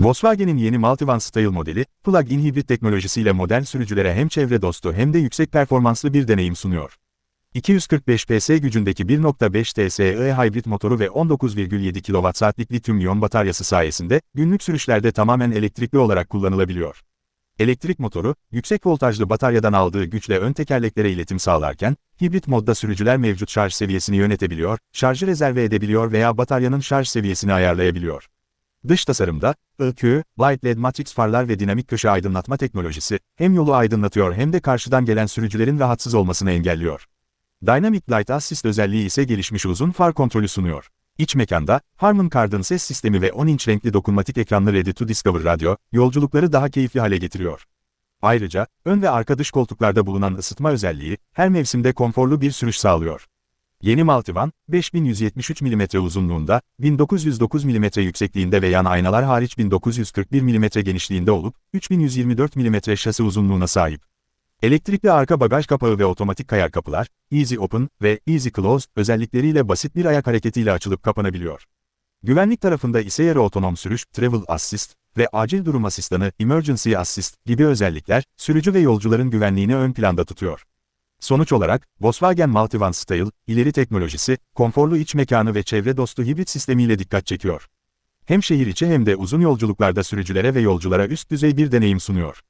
Volkswagen'in yeni Multivan Style modeli, plug-in hibrit teknolojisiyle modern sürücülere hem çevre dostu hem de yüksek performanslı bir deneyim sunuyor. 245 PS gücündeki 1.5 TSE hibrit motoru ve 19,7 kWh'lik lityum-iyon bataryası sayesinde günlük sürüşlerde tamamen elektrikli olarak kullanılabiliyor. Elektrik motoru, yüksek voltajlı bataryadan aldığı güçle ön tekerleklere iletim sağlarken, hibrit modda sürücüler mevcut şarj seviyesini yönetebiliyor, şarjı rezerve edebiliyor veya bataryanın şarj seviyesini ayarlayabiliyor. Dış tasarımda, ÖQ, Light LED Matrix farlar ve dinamik köşe aydınlatma teknolojisi, hem yolu aydınlatıyor hem de karşıdan gelen sürücülerin rahatsız olmasını engelliyor. Dynamic Light Assist özelliği ise gelişmiş uzun far kontrolü sunuyor. İç mekanda, Harman Kardon ses sistemi ve 10 inç renkli dokunmatik ekranlı Ready to Discover radyo, yolculukları daha keyifli hale getiriyor. Ayrıca, ön ve arka dış koltuklarda bulunan ısıtma özelliği, her mevsimde konforlu bir sürüş sağlıyor. Yeni Multivan, 5173 mm uzunluğunda, 1909 mm yüksekliğinde ve yan aynalar hariç 1941 mm genişliğinde olup, 3124 mm şasi uzunluğuna sahip. Elektrikli arka bagaj kapağı ve otomatik kayar kapılar, Easy Open ve Easy Close özellikleriyle basit bir ayak hareketiyle açılıp kapanabiliyor. Güvenlik tarafında ise yarı otonom sürüş, Travel Assist ve acil durum asistanı, Emergency Assist gibi özellikler, sürücü ve yolcuların güvenliğini ön planda tutuyor. Sonuç olarak, Volkswagen Multivan Style, ileri teknolojisi, konforlu iç mekanı ve çevre dostu hibrit sistemiyle dikkat çekiyor. Hem şehir içi hem de uzun yolculuklarda sürücülere ve yolculara üst düzey bir deneyim sunuyor.